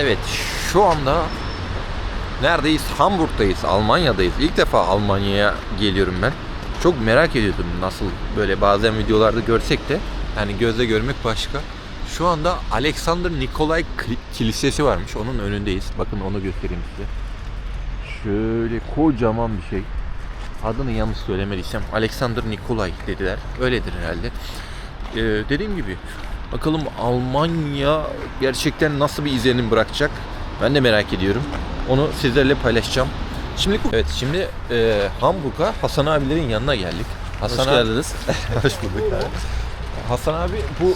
Evet şu anda neredeyiz? Hamburg'dayız, Almanya'dayız. İlk defa Almanya'ya geliyorum ben. Çok merak ediyordum nasıl böyle bazen videolarda görsek de yani gözle görmek başka. Şu anda Alexander Nikolay Kilisesi varmış. Onun önündeyiz. Bakın onu göstereyim size. Şöyle kocaman bir şey. Adını yanlış söylemediysem Alexander Nikolay dediler. Öyledir herhalde. Ee, dediğim gibi bakalım Almanya gerçekten nasıl bir izlenim bırakacak. Ben de merak ediyorum. Onu sizlerle paylaşacağım. Şimdi evet şimdi e, Hamburg'a Hasan abilerin yanına geldik. Hasan Hoş abi- geldiniz. Hoş bulduk abi. Hasan abi bu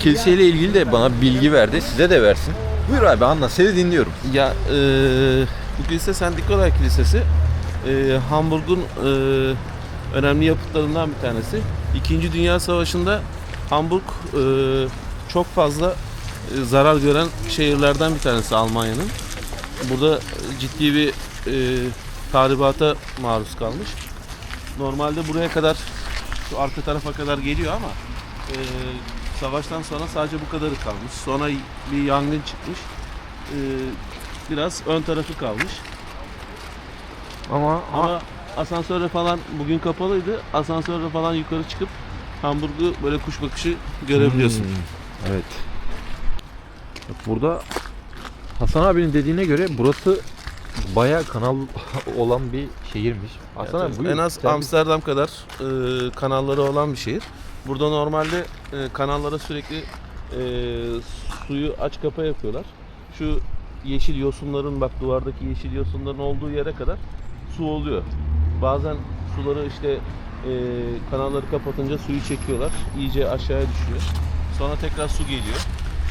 kiliseyle ilgili de bana bilgi verdi. Size de versin. Buyur abi anla seni dinliyorum. Ya e, bu kilise St. Nikolay Kilisesi e, Hamburg'un e, önemli yapıtlarından bir tanesi. İkinci Dünya Savaşı'nda Hamburg e, çok fazla e, zarar gören şehirlerden bir tanesi Almanya'nın. Burada ciddi bir e, tahribata maruz kalmış. Normalde buraya kadar şu arka tarafa kadar geliyor ama e, savaştan sonra sadece bu kadarı kalmış. Sonra bir yangın çıkmış. E, biraz ön tarafı kalmış. Ama, Ama asansörle falan bugün kapalıydı. Asansörle falan yukarı çıkıp Hamburg'u böyle kuş bakışı görebiliyorsun. Hmm, evet. Bak burada Hasan abinin dediğine göre burası bayağı kanal olan bir şehirmiş. Hasan Evet, abi buyur. en az Sen- Amsterdam kadar e, kanalları olan bir şehir. Burada normalde e, kanallara sürekli e, suyu aç kapa yapıyorlar. Şu yeşil yosunların bak duvardaki yeşil yosunların olduğu yere kadar su oluyor. Bazen suları işte e, kanalları kapatınca suyu çekiyorlar. iyice aşağıya düşüyor. Sonra tekrar su geliyor.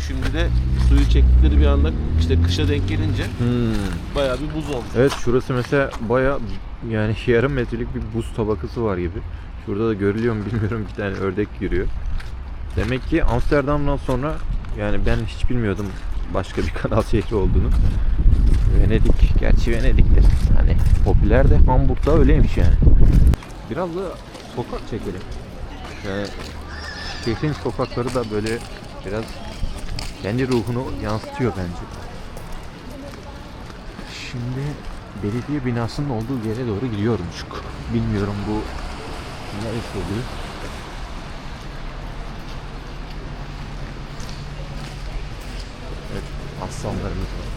Şimdi de suyu çektikleri bir anda işte kışa denk gelince Hmm. bayağı bir buz oldu. Evet şurası mesela bayağı yani yarım metrelik bir buz tabakası var gibi. Şurada da görülüyor mu bilmiyorum bir tane ördek yürüyor. Demek ki Amsterdam'dan sonra yani ben hiç bilmiyordum başka bir kanal şehri olduğunu. Venedik, gerçi Venedik'te hani popüler de Hamburg'da öyleymiş yani. Biraz da sokak çekelim. Yani şehrin sokakları da böyle biraz kendi ruhunu yansıtıyor bence. Şimdi belediye binasının olduğu yere doğru gidiyormuşuk. Bilmiyorum bu neresi oluyor. Evet, aslanlarımız var.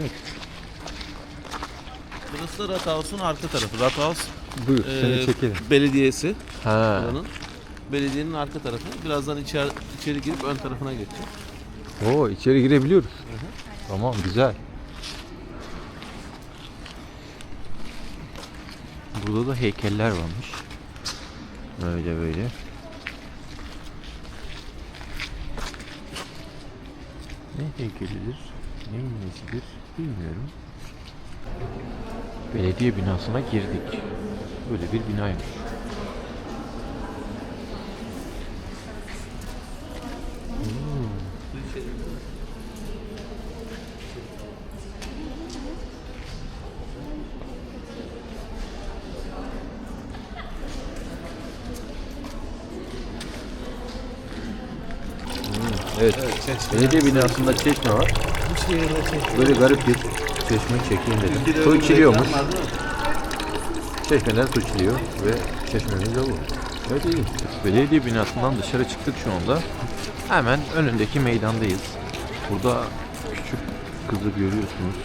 Evet. Burası da Rathaus'un arka tarafı. Rathaus Buyur e, seni çekelim. belediyesi Ha. buranın. Belediyenin arka tarafı. Birazdan içeri, içeri girip ön tarafına geçeceğim. Oo içeri girebiliyoruz. Tamam güzel. Burada da heykeller varmış. Böyle böyle. Ne heykelidir? Neyin nesidir? Bilmiyorum. Belediye binasına girdik. Böyle bir binaymış. Evet. Belediye binasında çeşme var. Böyle garip bir çeşme çekeyim dedim. Su içiliyormuş. Çeşmeden su içiliyor ve çeşmemiz de bu. Evet iyi. Belediye binasından dışarı çıktık şu anda. Hemen önündeki meydandayız. Burada küçük kızı görüyorsunuz.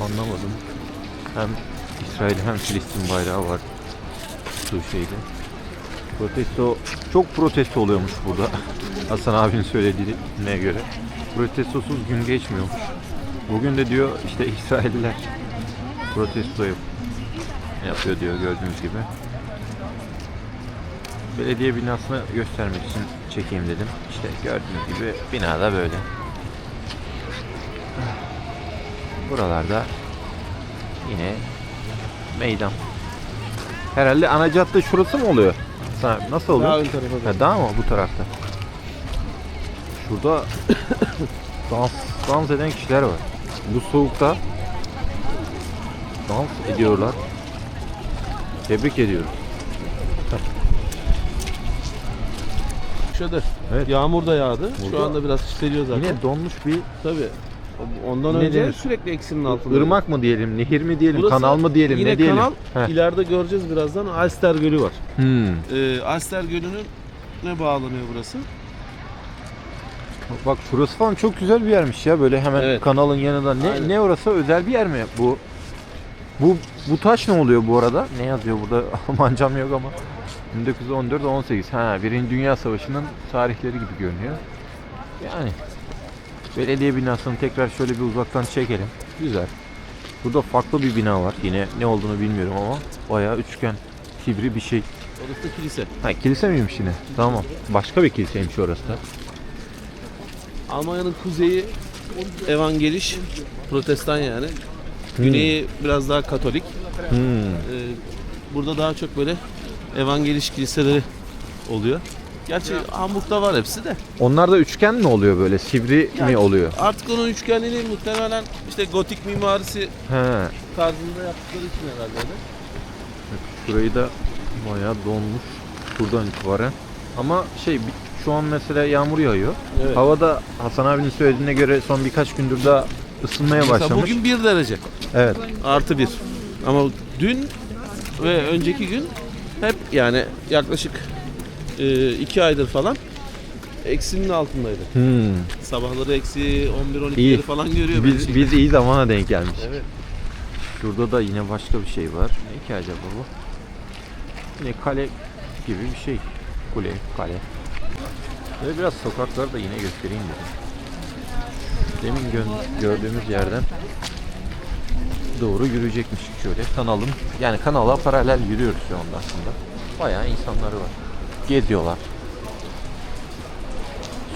Anlamadım. Hem İsrail hem Filistin bayrağı var. Şu şeyde. Protesto çok protesto oluyormuş burada. Hasan abinin söylediğine göre. Protestosuz gün geçmiyormuş. Bugün de diyor işte İsrailliler protesto yap yapıyor diyor gördüğünüz gibi. belediye binasını göstermek için çekeyim dedim. İşte gördüğünüz gibi bina da böyle. Buralarda yine meydan. Herhalde ana cadde şurası mı oluyor? Sana- Nasıl oluyor? Doğru. Ha, daha mı bu tarafta? Şurada dans, dans eden kişiler var. Bu soğukta dans ediyorlar. Tebrik ediyorum. Şurada. Evet. Yağmur da yağdı. Şu Burada- anda biraz hissediyor zaten. Yine donmuş bir Tabii. Ondan Ne önce denir? sürekli eksinin altında. ırmak mı diyelim, nehir mi diyelim, Burası kanal mı diyelim, Yine ne diyelim? kanal. Heh. İleride göreceğiz birazdan. Alster Gölü var. Hmm. Ee, Alster Gölü'nün ne bağlanıyor burası? Bak şurası falan çok güzel bir yermiş ya böyle hemen Evet. kanalın yanında. Ne Aynen. ne orası özel bir yer mi bu? Bu bu taş ne oluyor bu arada? Ne yazıyor burada? Almancam yok ama. 1914 18. Ha, Birinci Dünya Savaşı'nın tarihleri gibi görünüyor. Yani belediye binasını tekrar şöyle bir uzaktan çekelim. Güzel. Burada farklı bir bina var. Yine ne olduğunu bilmiyorum ama bayağı üçgen, sivri bir şey. Orası da kilise. Ha kilise miymiş yine? Tamam. Başka bir kiliseymiş orası da. Almanya'nın kuzeyi evangeliş, protestan yani. Güneyi biraz daha katolik. Hmm. Ee, burada daha çok böyle evangeliş kiliseleri oluyor. Gerçi Hamburg'da var hepsi de. Onlar da üçgen mi oluyor böyle? Sivri mi oluyor? Artık onun üçgenliğini muhtemelen işte gotik mimarisi He. tarzında yaptıkları için herhalde. öyle. Şurayı da bayağı donmuş buradan itibaren. Ama şey bir- şu an mesela yağmur yağıyor. Evet. Havada Hasan abinin söylediğine göre son birkaç gündür daha ısınmaya Mesela başlamış. bugün 1 derece. Evet. Artı 1. Ama dün ve önceki gün hep yani yaklaşık 2 aydır falan eksinin altındaydı. Hmm. Sabahları eksi 11-12'leri İyi. falan görüyor. Biz, bence. biz iyi zamana denk gelmiş. Evet. Şurada da yine başka bir şey var. Ne ki acaba bu? Yine kale gibi bir şey. Kule, kale. Ve biraz sokakları da yine göstereyim dedim. Demin gö- gördüğümüz yerden doğru yürüyecekmiş şöyle kanalın. Yani kanala paralel yürüyoruz şu anda aslında. Bayağı insanları var. Geziyorlar.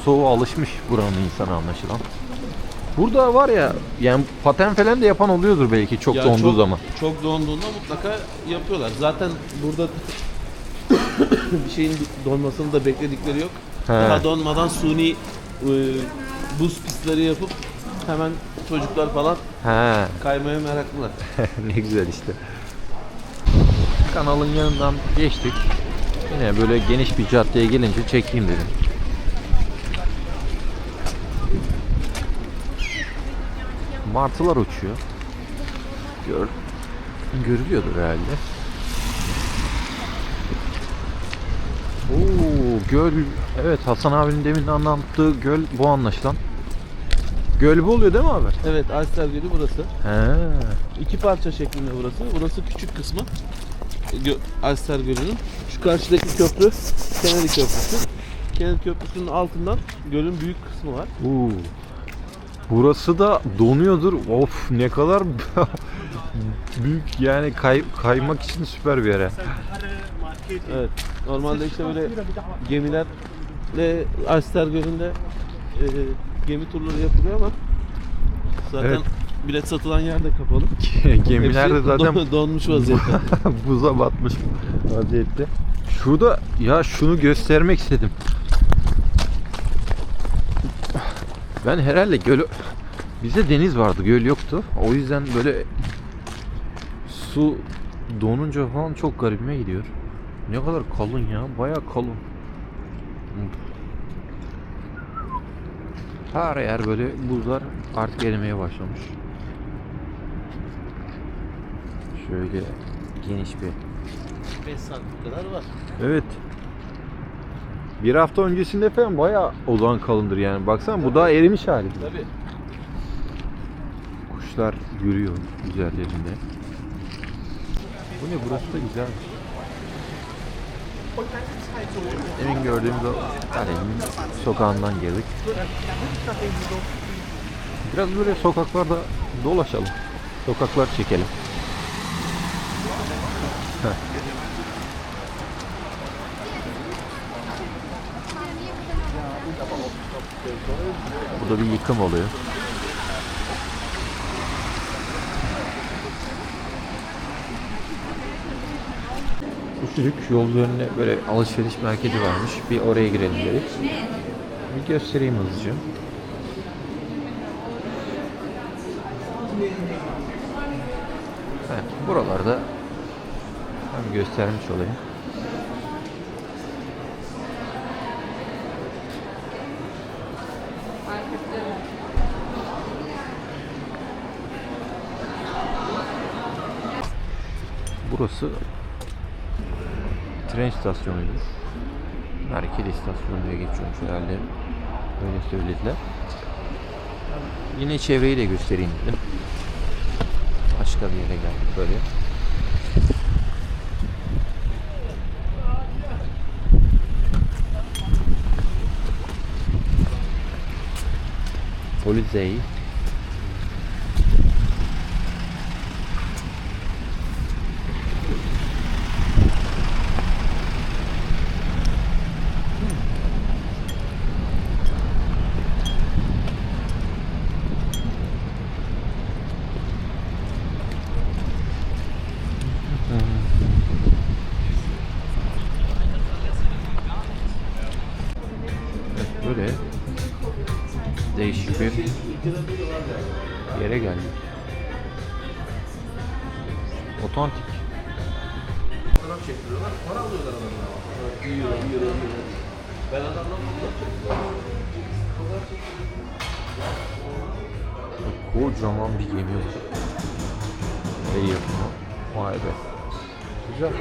Soğuğa alışmış buranın insanı anlaşılan. Burada var ya yani paten falan da yapan oluyordur belki çok Ya donduğu çok- zaman. Çok donduğunda mutlaka yapıyorlar. Zaten burada bir şeyin donmasını da bekledikleri yok. He. Daha donmadan suni e, buz pistleri yapıp hemen çocuklar falan He. kaymaya meraklılar. ne güzel işte. Kanalın yanından geçtik. Yine böyle geniş bir caddeye gelince çekeyim dedim. Martılar uçuyor. Gör, görülüyordur herhalde. Oo, göl. Evet Hasan abinin demin anlattığı göl bu anlaşılan. Göl bu oluyor değil mi abi? Evet, Alster Gölü burası. He. İki parça şeklinde burası. Burası küçük kısmı. Gö- Alster Gölü'nün. Şu karşıdaki köprü Kennedy Köprüsü. Kennedy Köprüsü'nün altından gölün büyük kısmı var. Oo. Burası da donuyordur. Of ne kadar büyük yani kay- kaymak için süper bir yere. Evet. Normalde işte böyle gemilerle Alster Gölü'nde e, gemi turları yapılıyor ama zaten Evet. bilet satılan yer de kapalı. Gemiler de Hepsi zaten don- donmuş vaziyette. buza batmış vaziyette. Şurada ya şunu göstermek istedim. Ben herhalde göl bize deniz vardı, göl yoktu. O yüzden böyle su donunca falan çok garibime gidiyor. Ne kadar kalın ya, bayağı kalın. Her yer böyle buzlar artık erimeye başlamış. Şöyle geniş bir 5 santim kadar var. Evet. Bir hafta öncesinde falan bayağı o zaman kalındır yani. Baksana bu daha erimiş hali. Tabii. Kuşlar yürüyor üzerlerinde. Bu ne burası da güzel. Demin gördüğümüz o kalenin sokağından girdik. Biraz böyle sokaklarda dolaşalım. Sokaklar çekelim. Burada bir yıkım oluyor. Üşüdük. Yol üzerinde böyle alışveriş merkezi varmış. Bir oraya girelim dedik. Bir göstereyim hızlıca. Evet, buralarda hem göstermiş olayım. Burası tren istasyonuydu. Merkez istasyonu diye geçiyormuş herhalde. Öyle söylediler. Yine çevreyi de göstereyim dedim. Başka bir yere geldik böyle. Polizei. Değişik bir yere geldik. Otantik. Fotoğraf çektiriyorlar. Para alıyorlar adamlar. Euro, euro, euro. Ben adamdan fotoğraf çektiriyorum. Kocaman bir gemi var. El yapımı. Vay be. Güzel.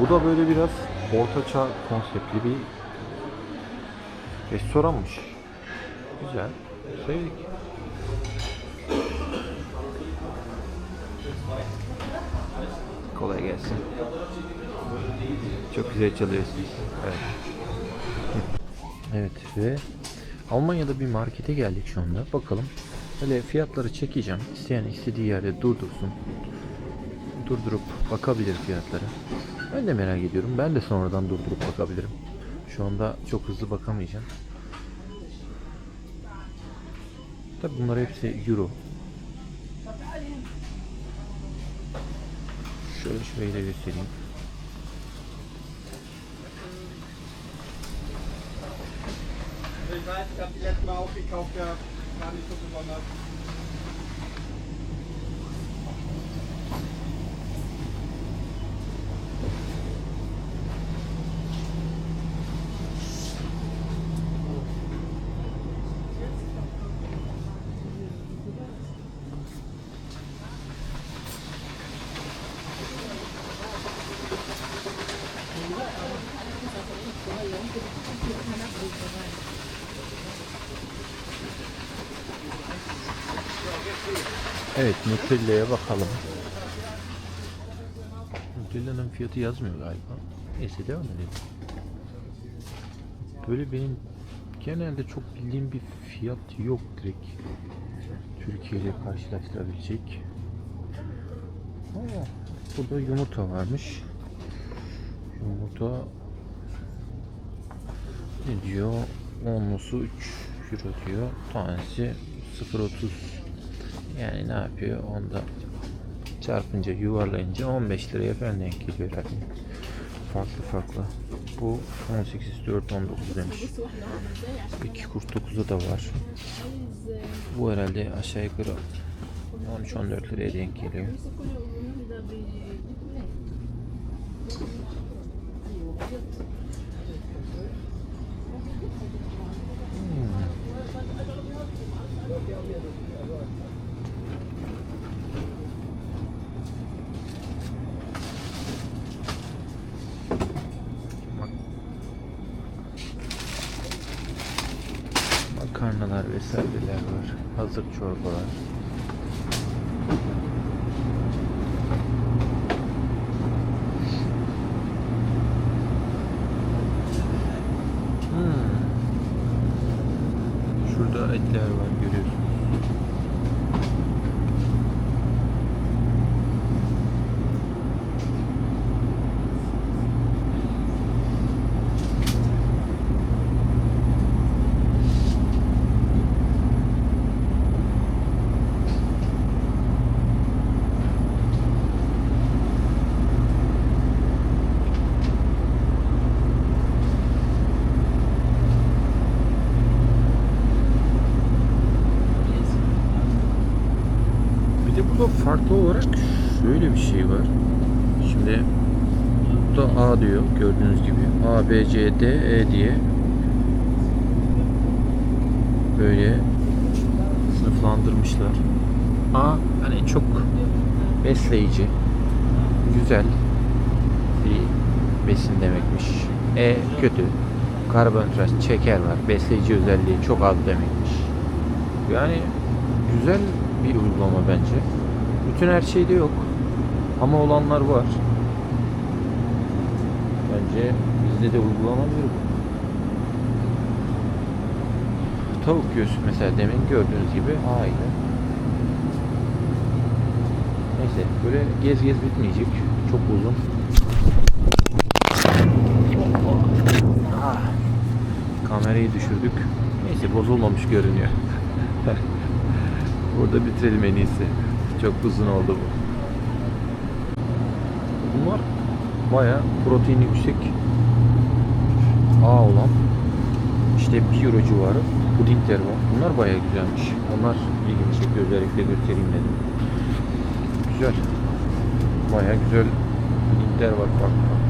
Bu da böyle biraz ortaçağ konseptli bir restoranmış. Güzel. Sevdik. Kolay gelsin. Çok güzel çalıyorsunuz. Evet. Evet ve Almanya'da bir markete geldik şu anda. Bakalım. Böyle fiyatları çekeceğim. İsteyen istediği yerde durdursun. Durdurup bakabilir fiyatlara. Ben de merak ediyorum. Ben de sonradan durdurup bakabilirim. Şu anda çok hızlı bakamayacağım. Tabi bunlar hepsi euro. Şöyle şurayı da göstereyim. Ich weiß, ich habe die letzte Mal aufgekauft gehabt. War nicht so besonders. Evet Nutella'ya bakalım. Nutella'nın fiyatı yazmıyor galiba. Neyse devam edelim. Böyle benim genelde çok bildiğim bir fiyat yok direkt. Türkiye ile karşılaştırabilecek. Ama burada yumurta varmış. Yumurta ne diyor? Onlusu 3 euro diyor. Tanesi 0.30 yani ne yapıyor? Onda çarpınca yuvarlayınca 15 liraya falan denk geliyor herhalde. Farklı farklı. Bu 18 4 19 demiş. 2.49'a da var. Bu herhalde aşağı yukarı 13-14 liraya denk geliyor. Makarnalar vesaireler var. Hazır çorbalar. Hmm. Şurada etler var görüyorsunuz. marka olarak şöyle bir şey var. Şimdi da A diyor gördüğünüz gibi. A, B, C, D, E diye böyle sınıflandırmışlar. A hani çok besleyici, güzel bir besin demekmiş. E kötü. Karbonhidrat, şeker var. Besleyici özelliği çok az demekmiş. Yani güzel bir uygulama bence. Bütün her şeyde yok. Ama olanlar var. Bence bizde de uygulanabilir bu. Tavuk göğsü mesela demin gördüğünüz gibi aynı. Neyse böyle gez gez bitmeyecek. Çok uzun. Ah, kamerayı düşürdük. Neyse bozulmamış görünüyor. Burada bitirelim en iyisi. Çok uzun oldu bu. Bunlar baya proteini yüksek A olan işte 1 euro civarı pudingler var. Bunlar baya güzelmiş. Onlar ilgimi çekiyor. Özellikle göstereyim dedim. Güzel. Baya güzel pudingler var. Bak bak.